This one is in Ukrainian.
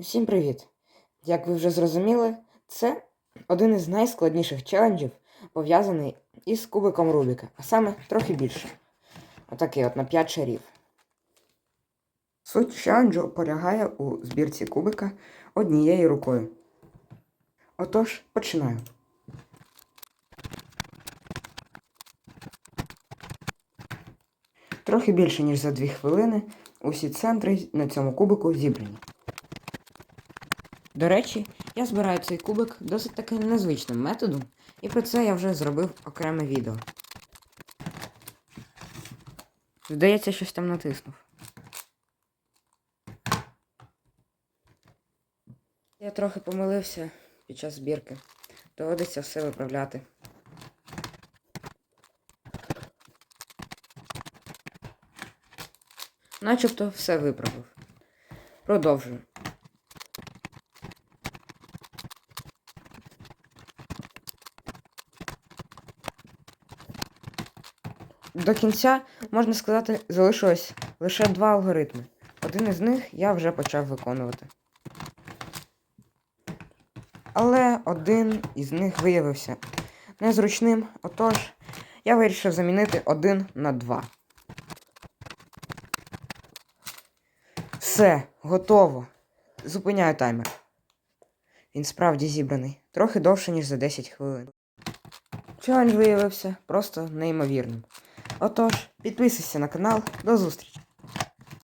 Всім привіт! Як ви вже зрозуміли, це один із найскладніших челенджів, пов'язаний із кубиком Рубіка, а саме трохи більше. Отакий от на 5 шарів. Суть челенджу полягає у збірці кубика однією рукою. Отож, починаю. Трохи більше, ніж за 2 хвилини, усі центри на цьому кубику зібрані. До речі, я збираю цей кубик досить таки незвичним методом, і про це я вже зробив окреме відео. Здається, щось там натиснув. Я трохи помилився під час збірки. Доводиться все виправляти. Начебто все виправив. Продовжую. До кінця, можна сказати, залишилось лише два алгоритми. Один із них я вже почав виконувати. Але один із них виявився незручним, отож я вирішив замінити один на два. Все, готово. Зупиняю таймер. Він справді зібраний. Трохи довше, ніж за 10 хвилин. Челендж виявився просто неймовірним. Отож, підписуйся на канал. До зустрічі!